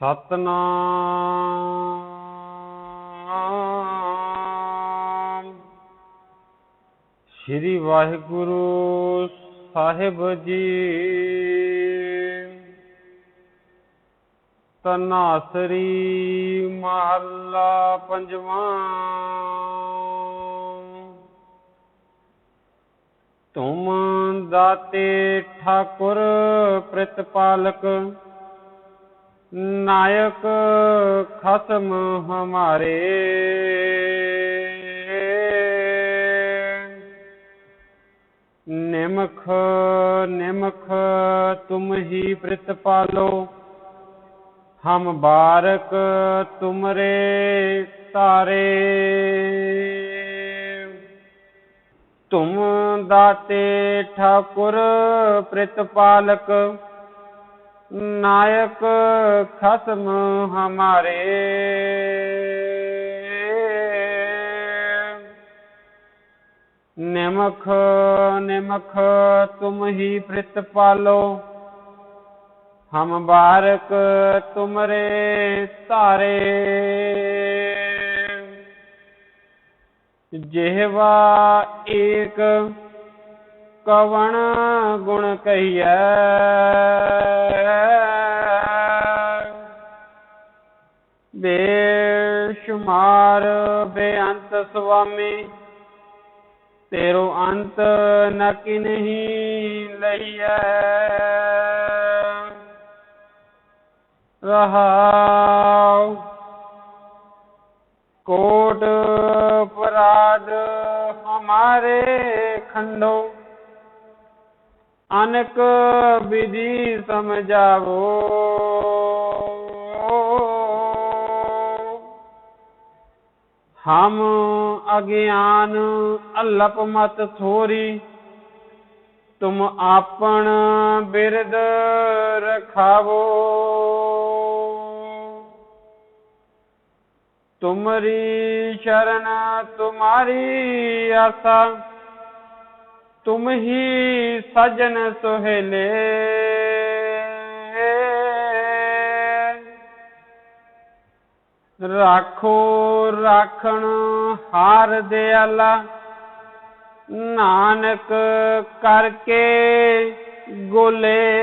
ਸਤਨਾਮ। ਸ੍ਰੀ ਵਾਹਿਗੁਰੂ ਸਾਹਿਬ ਜੀ। ਤਨਾਸਰੀ ਮਹੱਲਾ ਪੰਜਵਾਂ। ਤੁਮ ਦਾਤੇ ਠਾਕੁਰ ਪ੍ਰਤਪਾਲਕ ਨਾਇਕ ਖਸਮ ਹਮਾਰੇ। ਨਿਮਖ ਨਿਮਖ ਤੁਮ ਹੀ ਪ੍ਰਤਪਾਲੋ ਹਮ ਬਾਰਕ ਤੁਮਰੇ ਤਾਰੇ। ਤੁਮ ਦਾਤੇ ਠਾਕੁਰ ਪ੍ਰਤਪਾਲਕ ਨਾਇਕ ਖਸਮ ਹਮਾਰੇ ਨਿਮਖ ਨਿਮਖ ਤੁਮ ਹੀ ਪ੍ਰਤਪਾਲੋ ਹਮ ਬਾਰਕ ਤੁਮਰੇ ਧਾਰੇ ਜਿਹਵਾ ਏਕ ਕਵਣ ਗੁਣ ਕਹੀਐ ਬੇਸ਼ੁਮਾਰ ਬੇਅੰਤ ਸੁਆਮੀ, ਤੇਰੋ ਅੰਤ ਨ ਕਿਨਹੀ ਲਈਐ। ਰਹਾਉ ਕੋਟ ਪਰਾਧ ਹਮਾਰੇ ਖੰਡੋ, ਅਨਕ ਵਿਧੀ ਸਮਝਾਵੋ। ਹਮ ਅਗਿਆਨ ਅਲਪ ਮਤ ਥੋਰੀ, ਤੁਮ ਆਪਣ ਬਿਰਦ ਰਖਾਵੋ। ਤੁਮਰੀ ਸ਼ਰਨ ਤੁਮਾਰੀ ਆਸਾ, ਤੁਮ ਹੀ ਸਜਨ ਸੁਹੇਲੇ। ਰਾਖੋ ਰਾਖਣ ਹਾਰ ਦਿਆਲਾ ਨਾਨਕ ਕਰਕੇ ਗੋਲੇ।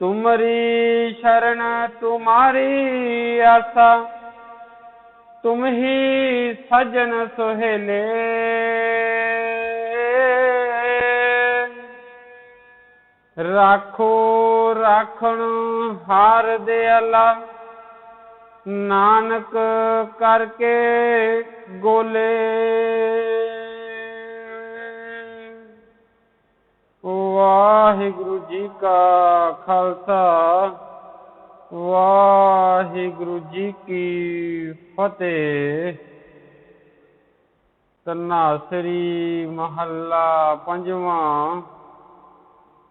ਤੁਮਰੀ ਸ਼ਰਨ ਤੁਮਾਰੀ ਆਸਾ। ਤੁਮ ਹੀ ਸਜਨ ਸੁਹੇਲੇ। ਰਾਖੋ ਰਾਖਣ, ਹਾਰ ਦਿਆਲਾ ਨਾਨਕ ਕਰਕੇ ਗੋਲੇ। ਵਾਹਿਗੁਰੂ ਜੀ ਕਾ ਖਾਲਸਾ, ਵਾਹਿਗੁਰੂ ਜੀ ਕੀ ਫਤਿਹ। ਤਨਾਸਰੀ ਮਹੱਲਾ ਪੰਜਵਾਂ